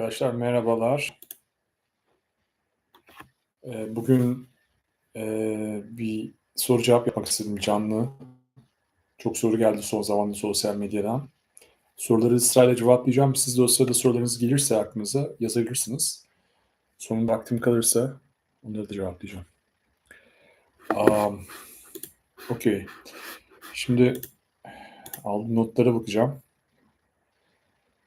Arkadaşlar merhabalar. Ee, bugün e, bir soru cevap yapmak istedim canlı. Çok soru geldi son zamanlarda sosyal medyadan. Soruları sırayla cevaplayacağım. Siz de o sırada sorularınız gelirse aklınıza yazabilirsiniz. Sonunda vaktim kalırsa onları da cevaplayacağım. Um, Okey. Şimdi aldım notlara bakacağım.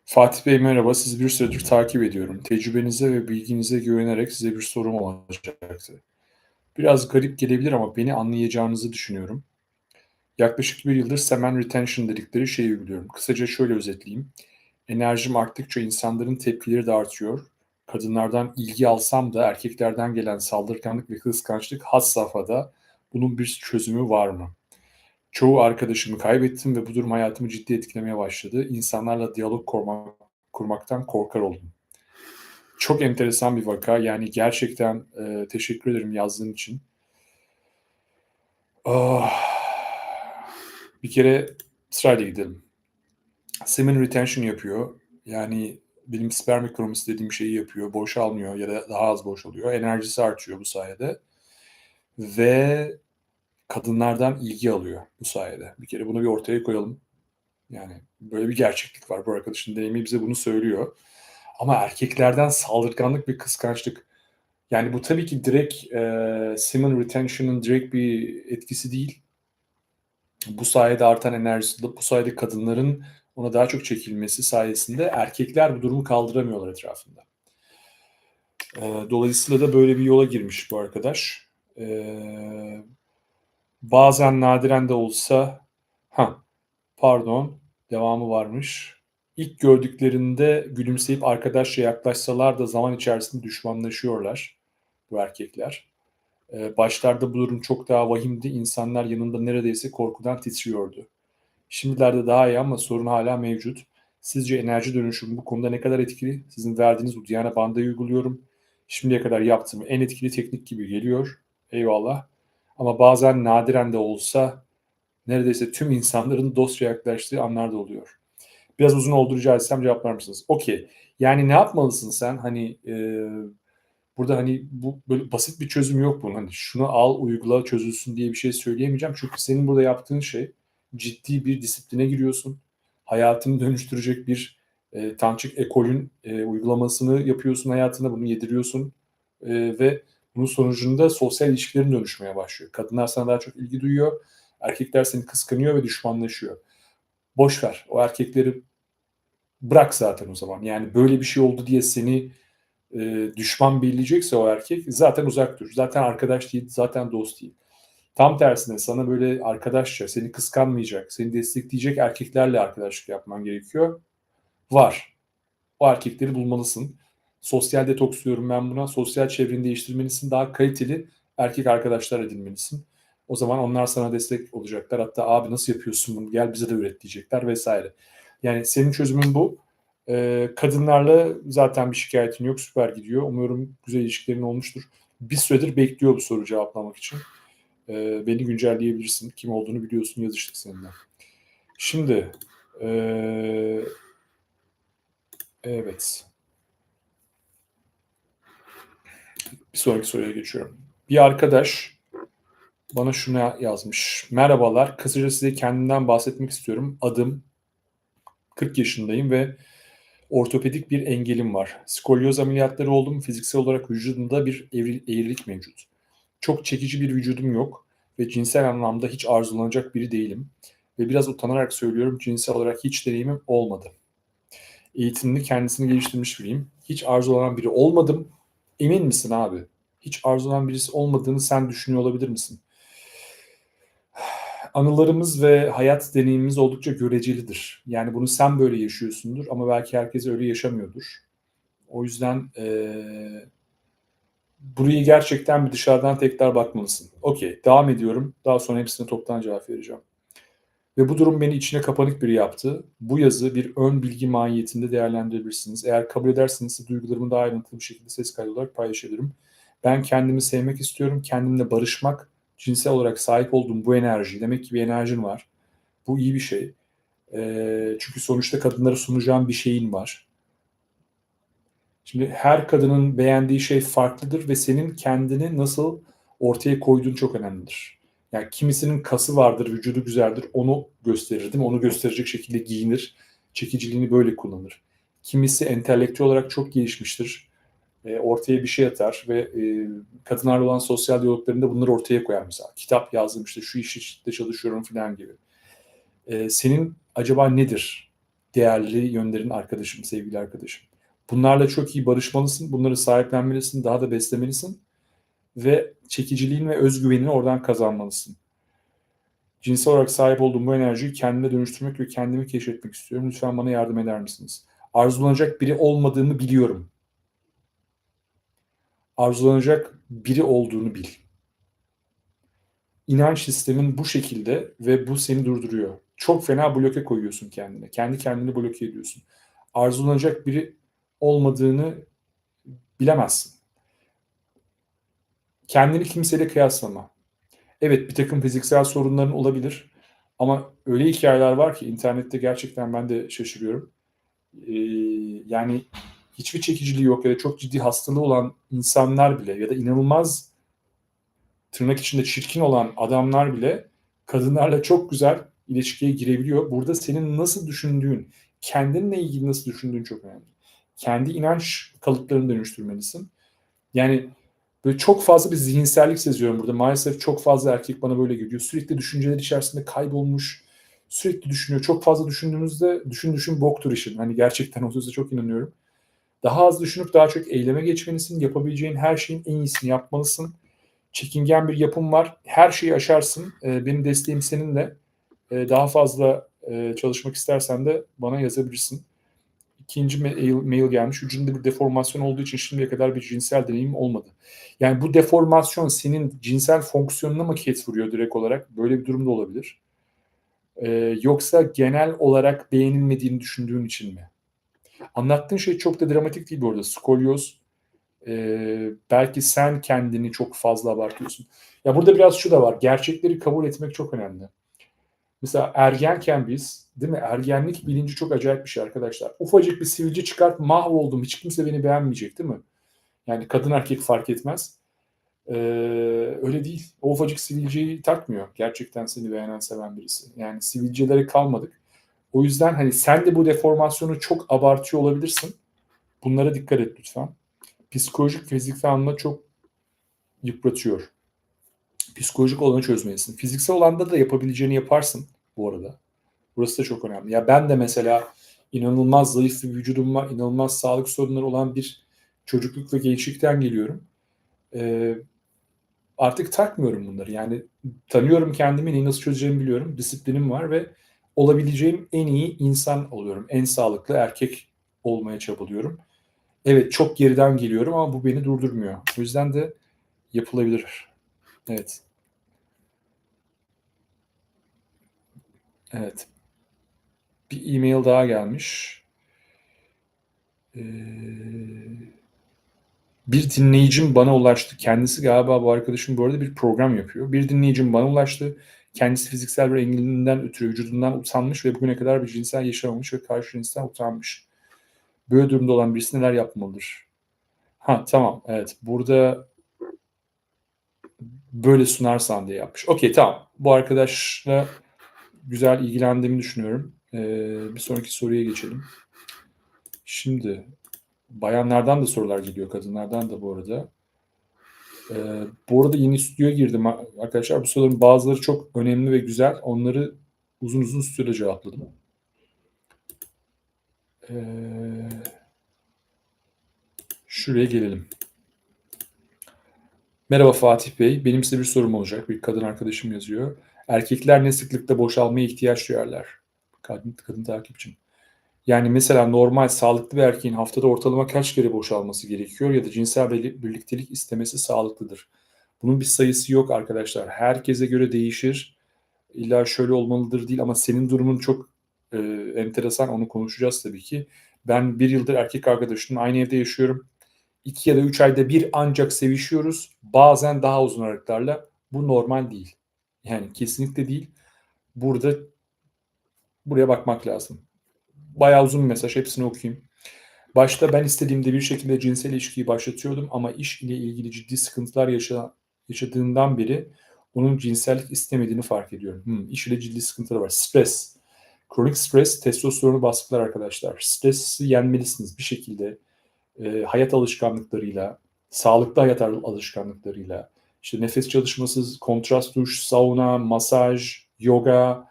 Fatih Bey merhaba. Sizi bir süredir takip ediyorum. Tecrübenize ve bilginize güvenerek size bir sorum olacaktı. Biraz garip gelebilir ama beni anlayacağınızı düşünüyorum. Yaklaşık bir yıldır semen retention dedikleri şeyi uyguluyorum. Kısaca şöyle özetleyeyim. Enerjim arttıkça insanların tepkileri de artıyor. Kadınlardan ilgi alsam da erkeklerden gelen saldırganlık ve kıskançlık has safhada. Bunun bir çözümü var mı? Çoğu arkadaşımı kaybettim ve bu durum hayatımı ciddi etkilemeye başladı. İnsanlarla diyalog kurmak, kurmaktan korkar oldum. Çok enteresan bir vaka. Yani gerçekten e, teşekkür ederim yazdığın için. Oh. Bir kere sırayla gidelim. Semen retention yapıyor. Yani benim sperm ekonomisi dediğim şeyi yapıyor. Boşalmıyor ya da daha az boşalıyor. Enerjisi artıyor bu sayede. Ve kadınlardan ilgi alıyor bu sayede. Bir kere bunu bir ortaya koyalım. Yani böyle bir gerçeklik var. Bu arkadaşın deneyimi bize bunu söylüyor. Ama erkeklerden saldırganlık ve kıskançlık. Yani bu tabii ki direkt e, semen retention'ın direkt bir etkisi değil. Bu sayede artan enerjisi, bu sayede kadınların ona daha çok çekilmesi sayesinde erkekler bu durumu kaldıramıyorlar etrafında. E, dolayısıyla da böyle bir yola girmiş bu arkadaş. E, bazen nadiren de olsa ha pardon devamı varmış. İlk gördüklerinde gülümseyip arkadaşça yaklaşsalar da zaman içerisinde düşmanlaşıyorlar bu erkekler. Ee, başlarda bu durum çok daha vahimdi. İnsanlar yanında neredeyse korkudan titriyordu. Şimdilerde daha iyi ama sorun hala mevcut. Sizce enerji dönüşümü bu konuda ne kadar etkili? Sizin verdiğiniz bu Diana bandayı uyguluyorum. Şimdiye kadar yaptığım en etkili teknik gibi geliyor. Eyvallah. Ama bazen nadiren de olsa neredeyse tüm insanların dostça yaklaştığı anlar da oluyor. Biraz uzun oldu rica etsem cevaplar mısınız? Okey. Yani ne yapmalısın sen? Hani e, burada hani bu böyle basit bir çözüm yok bunun. Hani şunu al, uygula, çözülsün diye bir şey söyleyemeyeceğim. Çünkü senin burada yaptığın şey ciddi bir disipline giriyorsun. Hayatını dönüştürecek bir e, tançık ekolün e, uygulamasını yapıyorsun hayatına, bunu yediriyorsun e, ve bunun sonucunda sosyal ilişkilerin dönüşmeye başlıyor. Kadınlar sana daha çok ilgi duyuyor. Erkekler seni kıskanıyor ve düşmanlaşıyor. Boş ver. O erkekleri bırak zaten o zaman. Yani böyle bir şey oldu diye seni e, düşman belleyecekse o erkek zaten uzak dur. Zaten arkadaş değil, zaten dost değil. Tam tersine sana böyle arkadaşça, seni kıskanmayacak, seni destekleyecek erkeklerle arkadaşlık yapman gerekiyor. Var. O erkekleri bulmalısın. Sosyal detoks diyorum ben buna. Sosyal çevreni değiştirmelisin. Daha kaliteli erkek arkadaşlar edinmelisin. O zaman onlar sana destek olacaklar. Hatta abi nasıl yapıyorsun bunu gel bize de üret diyecekler vesaire. Yani senin çözümün bu. Ee, kadınlarla zaten bir şikayetin yok. Süper gidiyor. Umuyorum güzel ilişkilerin olmuştur. Bir süredir bekliyor bu soru cevaplamak için. Ee, beni güncelleyebilirsin. Kim olduğunu biliyorsun. Yazıştık seninle. Şimdi ee, evet. Bir sonraki soruya geçiyorum. Bir arkadaş bana şunu yazmış. Merhabalar. Kısaca size kendimden bahsetmek istiyorum. Adım 40 yaşındayım ve ortopedik bir engelim var. Skolyoz ameliyatları oldum. Fiziksel olarak vücudumda bir eğrilik mevcut. Çok çekici bir vücudum yok ve cinsel anlamda hiç arzulanacak biri değilim. Ve biraz utanarak söylüyorum cinsel olarak hiç deneyimim olmadı. Eğitimini kendisini geliştirmiş biriyim. Hiç arzulanan biri olmadım Emin misin abi? Hiç arzulanan birisi olmadığını sen düşünüyor olabilir misin? Anılarımız ve hayat deneyimimiz oldukça görecelidir. Yani bunu sen böyle yaşıyorsundur ama belki herkes öyle yaşamıyordur. O yüzden ee, burayı gerçekten bir dışarıdan tekrar bakmalısın. Okey, devam ediyorum. Daha sonra hepsine toptan cevap vereceğim. Ve bu durum beni içine kapanık biri yaptı. Bu yazı bir ön bilgi mahiyetinde değerlendirebilirsiniz. Eğer kabul ederseniz duygularımı daha ayrıntılı bir şekilde ses kaydı olarak paylaşabilirim. Ben kendimi sevmek istiyorum. Kendimle barışmak, cinsel olarak sahip olduğum bu enerji. Demek ki bir enerjin var. Bu iyi bir şey. E, çünkü sonuçta kadınlara sunacağım bir şeyin var. Şimdi her kadının beğendiği şey farklıdır ve senin kendini nasıl ortaya koyduğun çok önemlidir. Yani kimisinin kası vardır, vücudu güzeldir, onu gösterir değil mi? Onu gösterecek şekilde giyinir, çekiciliğini böyle kullanır. Kimisi entelektüel olarak çok gelişmiştir, e, ortaya bir şey atar ve e, kadınlarla olan sosyal diyaloglarında bunları ortaya koyar mesela. Kitap yazdım işte şu iş işte çalışıyorum falan gibi. E, senin acaba nedir değerli yönlerin arkadaşım, sevgili arkadaşım? Bunlarla çok iyi barışmalısın, bunları sahiplenmelisin, daha da beslemelisin ve çekiciliğin ve özgüvenini oradan kazanmalısın. Cinsel olarak sahip olduğum bu enerjiyi kendime dönüştürmek ve kendimi keşfetmek istiyorum. Lütfen bana yardım eder misiniz? Arzulanacak biri olmadığımı biliyorum. Arzulanacak biri olduğunu bil. İnanç sistemin bu şekilde ve bu seni durduruyor. Çok fena bloke koyuyorsun kendine. Kendi kendini bloke ediyorsun. Arzulanacak biri olmadığını bilemezsin. Kendini kimseyle kıyaslama. Evet bir takım fiziksel sorunların olabilir ama öyle hikayeler var ki internette gerçekten ben de şaşırıyorum. Ee, yani hiçbir çekiciliği yok ya da çok ciddi hastalığı olan insanlar bile ya da inanılmaz tırnak içinde çirkin olan adamlar bile kadınlarla çok güzel ilişkiye girebiliyor. Burada senin nasıl düşündüğün, kendinle ilgili nasıl düşündüğün çok önemli. Kendi inanç kalıplarını dönüştürmelisin. Yani Böyle çok fazla bir zihinsellik seziyorum burada. Maalesef çok fazla erkek bana böyle geliyor. Sürekli düşünceler içerisinde kaybolmuş. Sürekli düşünüyor. Çok fazla düşündüğünüzde düşün düşün boktur işin. Hani gerçekten o söze çok inanıyorum. Daha az düşünüp daha çok eyleme geçmelisin. Yapabileceğin her şeyin en iyisini yapmalısın. Çekingen bir yapım var. Her şeyi aşarsın. Ee, benim desteğim seninle. Ee, daha fazla e, çalışmak istersen de bana yazabilirsin ikinci mail, mail gelmiş. Vücudunda bir deformasyon olduğu için şimdiye kadar bir cinsel deneyim olmadı. Yani bu deformasyon senin cinsel fonksiyonuna mı ket vuruyor direkt olarak? Böyle bir durum da olabilir. Ee, yoksa genel olarak beğenilmediğini düşündüğün için mi? Anlattığın şey çok da dramatik değil bu arada. Skolyoz e, belki sen kendini çok fazla abartıyorsun. Ya burada biraz şu da var. Gerçekleri kabul etmek çok önemli. Mesela ergenken biz değil mi? Ergenlik bilinci çok acayip bir şey arkadaşlar. Ufacık bir sivilce çıkart mahvoldum. Hiç kimse beni beğenmeyecek değil mi? Yani kadın erkek fark etmez. Ee, öyle değil. O ufacık sivilceyi takmıyor. Gerçekten seni beğenen seven birisi. Yani sivilcelere kalmadık. O yüzden hani sen de bu deformasyonu çok abartıyor olabilirsin. Bunlara dikkat et lütfen. Psikolojik fiziksel anlamda çok yıpratıyor. Psikolojik olanı çözmelisin. Fiziksel olanda da yapabileceğini yaparsın bu arada. Burası da çok önemli. Ya ben de mesela inanılmaz zayıf bir vücudum var, inanılmaz sağlık sorunları olan bir çocukluk ve gençlikten geliyorum. Ee, artık takmıyorum bunları. Yani tanıyorum kendimi, neyi nasıl çözeceğimi biliyorum. Disiplinim var ve olabileceğim en iyi insan oluyorum. En sağlıklı erkek olmaya çabalıyorum. Evet çok geriden geliyorum ama bu beni durdurmuyor. O yüzden de yapılabilir. Evet. Evet. Bir e-mail daha gelmiş. Ee, bir dinleyicim bana ulaştı. Kendisi galiba bu arkadaşım bu arada bir program yapıyor. Bir dinleyicim bana ulaştı. Kendisi fiziksel bir engelinden ötürü vücudundan utanmış ve bugüne kadar bir cinsel yaşamamış ve karşı cinsten utanmış. Böyle durumda olan birisi neler yapmalıdır? Ha tamam evet burada böyle sunarsan diye yapmış. Okey tamam. Bu arkadaşla güzel ilgilendiğimi düşünüyorum. Ee, bir sonraki soruya geçelim. Şimdi bayanlardan da sorular geliyor, kadınlardan da bu arada. Ee, bu arada yeni stüdyoya girdim arkadaşlar. Bu soruların bazıları çok önemli ve güzel. Onları uzun uzun stüdyoda cevapladım. Ee, şuraya gelelim. Merhaba Fatih Bey. Benim size bir sorum olacak. Bir kadın arkadaşım yazıyor. Erkekler ne sıklıkta boşalmaya ihtiyaç duyarlar? Kadın, kadın takipçim. Yani mesela normal sağlıklı bir erkeğin haftada ortalama kaç kere boşalması gerekiyor ya da cinsel birliktelik istemesi sağlıklıdır. Bunun bir sayısı yok arkadaşlar. Herkese göre değişir. İlla şöyle olmalıdır değil ama senin durumun çok e, enteresan. Onu konuşacağız tabii ki. Ben bir yıldır erkek arkadaşımla aynı evde yaşıyorum. İki ya da üç ayda bir ancak sevişiyoruz. Bazen daha uzun aralıklarla. Bu normal değil. Yani kesinlikle değil. Burada buraya bakmak lazım. Bayağı uzun bir mesaj. Hepsini okuyayım. Başta ben istediğimde bir şekilde cinsel ilişkiyi başlatıyordum ama iş ile ilgili ciddi sıkıntılar yaşa, yaşadığından beri onun cinsellik istemediğini fark ediyorum. Hmm, iş ile ciddi sıkıntılar var. Stres. Kronik stres testosteronu baskılar arkadaşlar. Stresi yenmelisiniz bir şekilde. E, hayat alışkanlıklarıyla, sağlıklı hayat alışkanlıklarıyla, işte nefes çalışması, kontrast duş, sauna, masaj, yoga,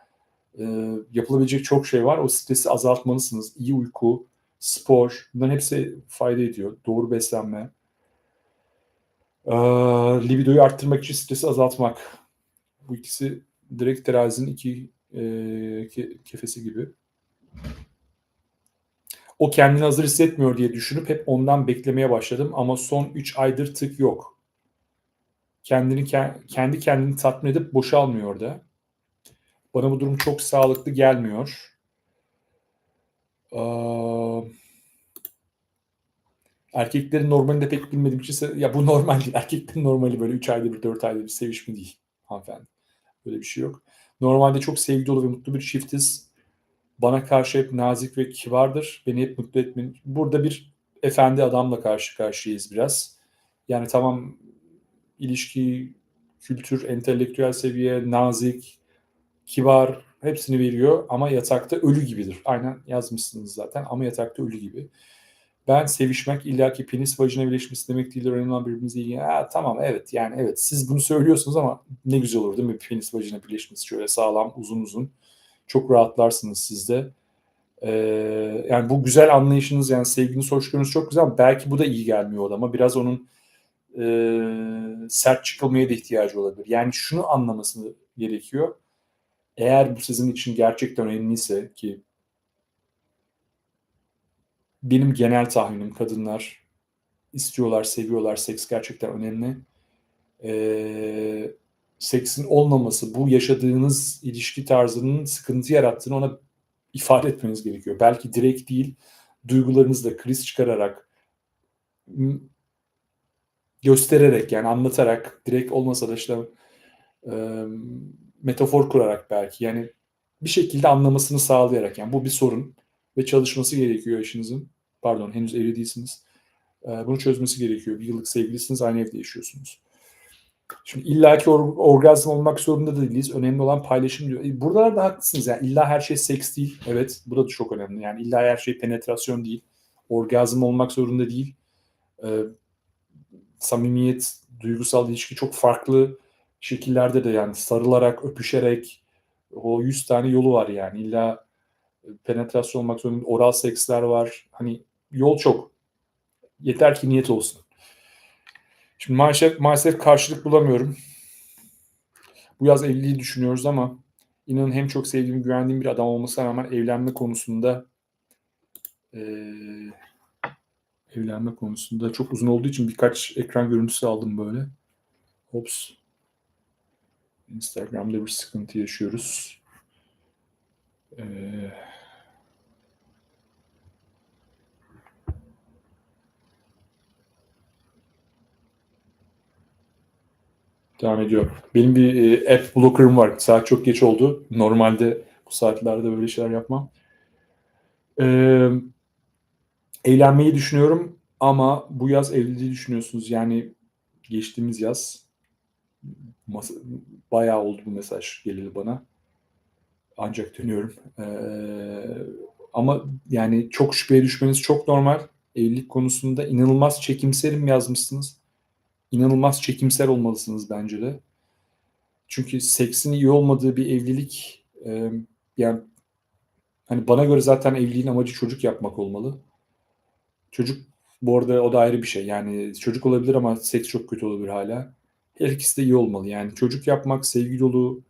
e, yapılabilecek çok şey var. O stresi azaltmalısınız. İyi uyku, spor, bunların hepsi fayda ediyor. Doğru beslenme. E, libidoyu arttırmak için stresi azaltmak. Bu ikisi direkt terazinin iki e, kefesi gibi. O kendini hazır hissetmiyor diye düşünüp hep ondan beklemeye başladım ama son 3 aydır tık yok. Kendini kendi kendini tatmin edip boşalmıyor da. Bana bu durum çok sağlıklı gelmiyor. Ee, erkeklerin normalini de pek bilmediğim için ya bu normal değil. Erkeklerin normali böyle 3 ayda bir 4 ayda bir sevişme değil hanımefendi. Böyle bir şey yok. Normalde çok sevgi dolu ve mutlu bir çiftiz. Bana karşı hep nazik ve kibardır. Beni hep mutlu etmeyin. Burada bir efendi adamla karşı karşıyayız biraz. Yani tamam ilişki, kültür, entelektüel seviye, nazik, kibar hepsini veriyor ama yatakta ölü gibidir. Aynen yazmışsınız zaten ama yatakta ölü gibi. Ben sevişmek illaki penis vajina birleşmesi demek değildir. Önemli olan birbirimize ilgili. Ha, tamam evet yani evet siz bunu söylüyorsunuz ama ne güzel olur değil mi? Penis vajina birleşmesi şöyle sağlam uzun uzun. Çok rahatlarsınız siz de. Ee, yani bu güzel anlayışınız yani sevginiz, hoşgörünüz çok güzel ama belki bu da iyi gelmiyor adama. Biraz onun e, sert çıkılmaya da ihtiyacı olabilir. Yani şunu anlaması gerekiyor. Eğer bu sizin için gerçekten önemliyse ki benim genel tahminim kadınlar istiyorlar, seviyorlar, seks gerçekten önemli. Ee, seksin olmaması, bu yaşadığınız ilişki tarzının sıkıntı yarattığını ona ifade etmeniz gerekiyor. Belki direkt değil, duygularınızla kriz çıkararak, göstererek yani anlatarak, direkt olmasa da işte e, metafor kurarak belki yani bir şekilde anlamasını sağlayarak yani bu bir sorun ve çalışması gerekiyor eşinizin. Pardon henüz evli değilsiniz. E, bunu çözmesi gerekiyor. Bir yıllık sevgilisiniz, aynı evde yaşıyorsunuz. Şimdi illaki or- orgazm olmak zorunda da değiliz. Önemli olan paylaşım diyor. E, burada da haklısınız. Yani illa her şey seks değil. Evet bu da çok önemli. Yani illa her şey penetrasyon değil. Orgazm olmak zorunda değil. Ee, samimiyet, duygusal ilişki çok farklı şekillerde de yani sarılarak, öpüşerek o 100 tane yolu var yani. İlla penetrasyon olmak zorunda. Oral seksler var. Hani yol çok. Yeter ki niyet olsun. Şimdi maalesef, maalesef karşılık bulamıyorum. Bu yaz evliliği düşünüyoruz ama inanın hem çok sevdiğim, güvendiğim bir adam olmasına rağmen evlenme konusunda e, evlenme konusunda çok uzun olduğu için birkaç ekran görüntüsü aldım böyle. Ops. Instagram'da bir sıkıntı yaşıyoruz. Eee Devam ediyor. Benim bir e, app blocker'ım var. Saat çok geç oldu. Normalde bu saatlerde böyle şeyler yapmam. Ee, eğlenmeyi düşünüyorum ama bu yaz evliliği düşünüyorsunuz. Yani geçtiğimiz yaz masa, bayağı oldu bu mesaj geleli bana. Ancak dönüyorum. Ee, ama yani çok şüpheye düşmeniz çok normal. Evlilik konusunda inanılmaz çekimserim yazmışsınız inanılmaz çekimsel olmalısınız bence de. Çünkü seksin iyi olmadığı bir evlilik e, yani hani bana göre zaten evliliğin amacı çocuk yapmak olmalı. Çocuk bu arada o da ayrı bir şey. Yani çocuk olabilir ama seks çok kötü olabilir hala. Her ikisi de iyi olmalı. Yani çocuk yapmak, sevgi dolu,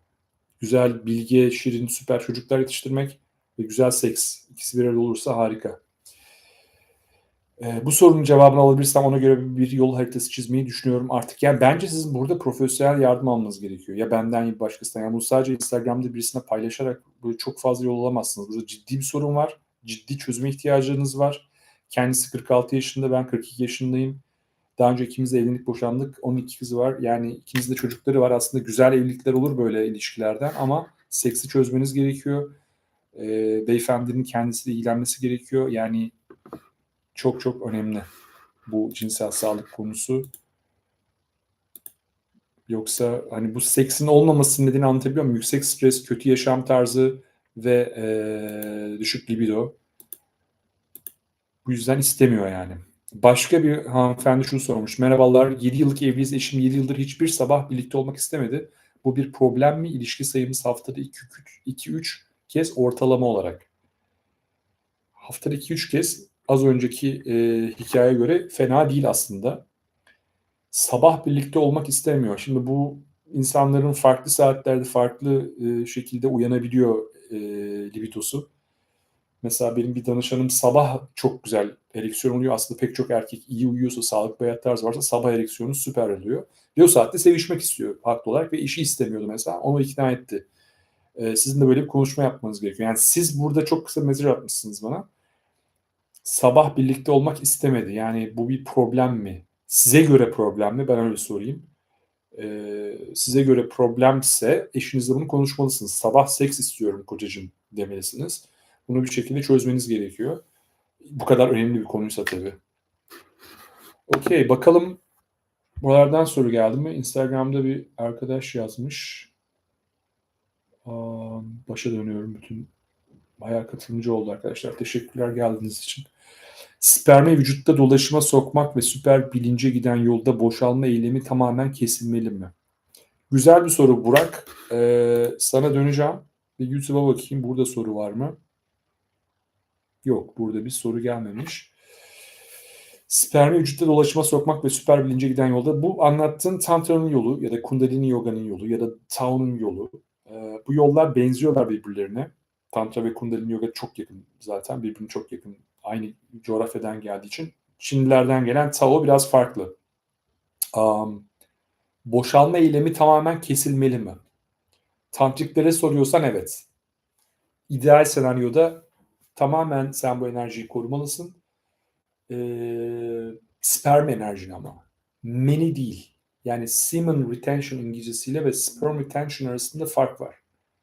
güzel, bilge, şirin, süper çocuklar yetiştirmek ve güzel seks ikisi bir arada olursa harika. E, bu sorunun cevabını alabilirsem ona göre bir yol haritası çizmeyi düşünüyorum artık. Yani bence sizin burada profesyonel yardım almanız gerekiyor. Ya benden ya başkasından. Yani bu sadece Instagram'da birisine paylaşarak böyle çok fazla yol alamazsınız. Burada ciddi bir sorun var. Ciddi çözüme ihtiyacınız var. Kendisi 46 yaşında, ben 42 yaşındayım. Daha önce ikimiz de evlenip boşandık. Onun iki kızı var. Yani ikimiz de çocukları var. Aslında güzel evlilikler olur böyle ilişkilerden ama seksi çözmeniz gerekiyor. E, beyefendinin kendisiyle ilgilenmesi gerekiyor. Yani çok çok önemli bu cinsel sağlık konusu. Yoksa hani bu seksin olmamasının nedeni anlatabiliyor muyum? Yüksek stres, kötü yaşam tarzı ve eee, düşük libido. Bu yüzden istemiyor yani. Başka bir hanımefendi şunu sormuş. Merhabalar, 7 yıllık evliyiz. Eşim 7 yıldır hiçbir sabah birlikte olmak istemedi. Bu bir problem mi? İlişki sayımız haftada 2-3 kez ortalama olarak. Haftada 2-3 kez az önceki e, hikayeye göre fena değil aslında. Sabah birlikte olmak istemiyor. Şimdi bu insanların farklı saatlerde farklı e, şekilde uyanabiliyor e, libidosu. Mesela benim bir danışanım sabah çok güzel ereksiyon oluyor. Aslında pek çok erkek iyi uyuyorsa, sağlıklı hayat tarzı varsa sabah ereksiyonu süper oluyor. Ve o saatte sevişmek istiyor haklı olarak ve işi istemiyordu mesela. Onu ikna etti. Ee, sizin de böyle bir konuşma yapmanız gerekiyor. Yani siz burada çok kısa mesaj atmışsınız bana. Sabah birlikte olmak istemedi. Yani bu bir problem mi? Size göre problem mi? Ben öyle sorayım. Ee, size göre problemse eşinizle bunu konuşmalısınız. Sabah seks istiyorum kocacığım demelisiniz. Bunu bir şekilde çözmeniz gerekiyor. Bu kadar önemli bir konuysa tabii. Okey bakalım buralardan soru geldi mi? Instagram'da bir arkadaş yazmış. Başa dönüyorum bütün bayağı katılımcı oldu arkadaşlar. Teşekkürler geldiğiniz için. Spermi vücutta dolaşıma sokmak ve süper bilince giden yolda boşalma eylemi tamamen kesilmeli mi? Güzel bir soru Burak. Ee, sana döneceğim. Bir YouTube'a bakayım. Burada soru var mı? Yok. Burada bir soru gelmemiş. Spermi vücutta dolaşıma sokmak ve süper bilince giden yolda bu anlattığın Tantra'nın yolu ya da Kundalini Yoga'nın yolu ya da Tao'nun yolu. Ee, bu yollar benziyorlar birbirlerine. Tantra ve Kundalini Yoga çok yakın zaten. Birbirine çok yakın. Aynı coğrafyadan geldiği için. Çinlilerden gelen Tao biraz farklı. Um, boşalma eylemi tamamen kesilmeli mi? Tantriklere soruyorsan evet. İdeal senaryoda tamamen sen bu enerjiyi korumalısın. Ee, sperm enerjini ama. Meni değil. Yani semen retention İngilizcesiyle ve sperm retention arasında fark var.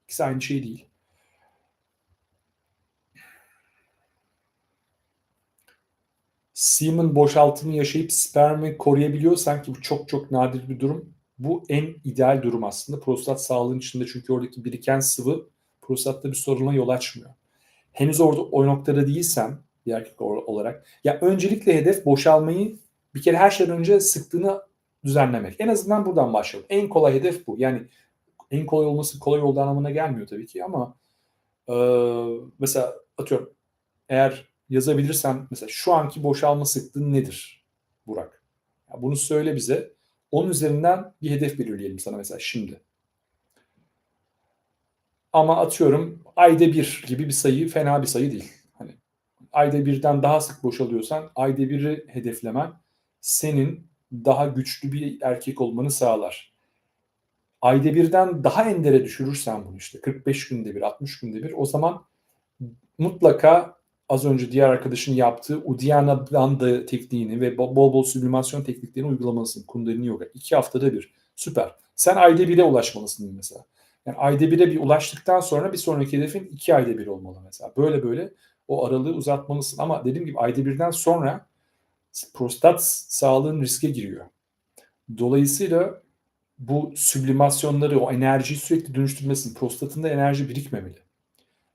İkisi aynı şey değil. Semen boşaltımı yaşayıp spermi koruyabiliyorsan ki bu çok çok nadir bir durum. Bu en ideal durum aslında. Prostat sağlığın içinde çünkü oradaki biriken sıvı prostatta bir soruna yol açmıyor. Henüz orada o noktada değilsen bir erkek olarak ya öncelikle hedef boşalmayı bir kere her şeyden önce sıktığını düzenlemek. En azından buradan başlayalım. En kolay hedef bu. Yani en kolay olması kolay olduğu anlamına gelmiyor tabii ki ama e, mesela atıyorum eğer yazabilirsen mesela şu anki boşalma sıklığın nedir Burak? Ya bunu söyle bize. Onun üzerinden bir hedef belirleyelim sana mesela şimdi. Ama atıyorum ayda bir gibi bir sayı fena bir sayı değil. Hani ayda birden daha sık boşalıyorsan ayda biri hedeflemen senin daha güçlü bir erkek olmanı sağlar. Ayda birden daha endere düşürürsen bunu işte 45 günde bir 60 günde bir o zaman mutlaka az önce diğer arkadaşın yaptığı Uddiyana Bandha tekniğini ve bol bol sublimasyon tekniklerini uygulamalısın. Kundalini Yoga. iki haftada bir. Süper. Sen ayda bire ulaşmalısın mesela. Yani ayda bire bir ulaştıktan sonra bir sonraki hedefin iki ayda bir olmalı mesela. Böyle böyle o aralığı uzatmalısın. Ama dediğim gibi ayda birden sonra prostat sağlığın riske giriyor. Dolayısıyla bu sublimasyonları, o enerjiyi sürekli dönüştürmesin. Prostatında enerji birikmemeli.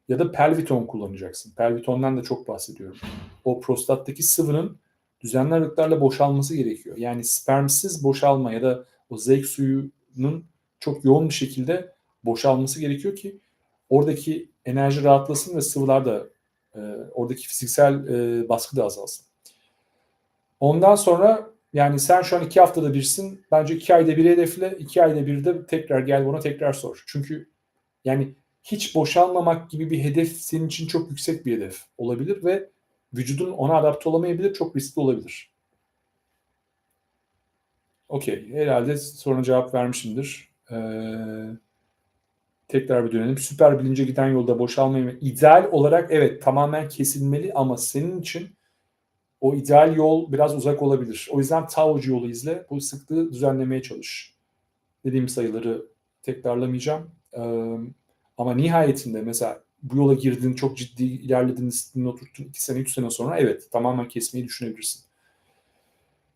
Ya da pelviton kullanacaksın. Pelvitondan da çok bahsediyorum. O prostattaki sıvının düzenli aralıklarla boşalması gerekiyor. Yani spermsiz boşalma ya da o zevk suyunun çok yoğun bir şekilde boşalması gerekiyor ki oradaki enerji rahatlasın ve sıvılar da e, oradaki fiziksel e, baskı da azalsın. Ondan sonra yani sen şu an iki haftada birsin. Bence iki ayda bir hedefle. iki ayda bir de tekrar gel bana tekrar sor. Çünkü yani hiç boşalmamak gibi bir hedef senin için çok yüksek bir hedef olabilir ve vücudun ona adapte olamayabilir. Çok riskli olabilir. Okey. Herhalde soruna cevap vermişimdir. Ee, tekrar bir dönelim. Süper bilince giden yolda boşalmayı ideal olarak evet tamamen kesilmeli ama senin için o ideal yol biraz uzak olabilir. O yüzden Taocu yolu izle. Bu sıklığı düzenlemeye çalış. Dediğim sayıları tekrarlamayacağım. Ee, ama nihayetinde mesela bu yola girdin, çok ciddi ilerledin, disiplini oturttun. 2 sene, 3 sene sonra evet tamamen kesmeyi düşünebilirsin.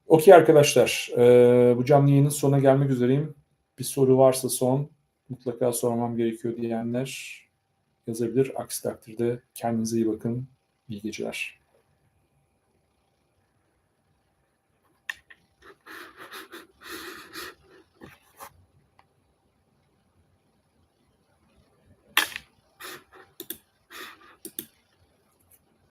Okey arkadaşlar. E, bu canlı yayının sonuna gelmek üzereyim. Bir soru varsa son mutlaka sormam gerekiyor diyenler yazabilir. Aksi takdirde kendinize iyi bakın. İyi geceler.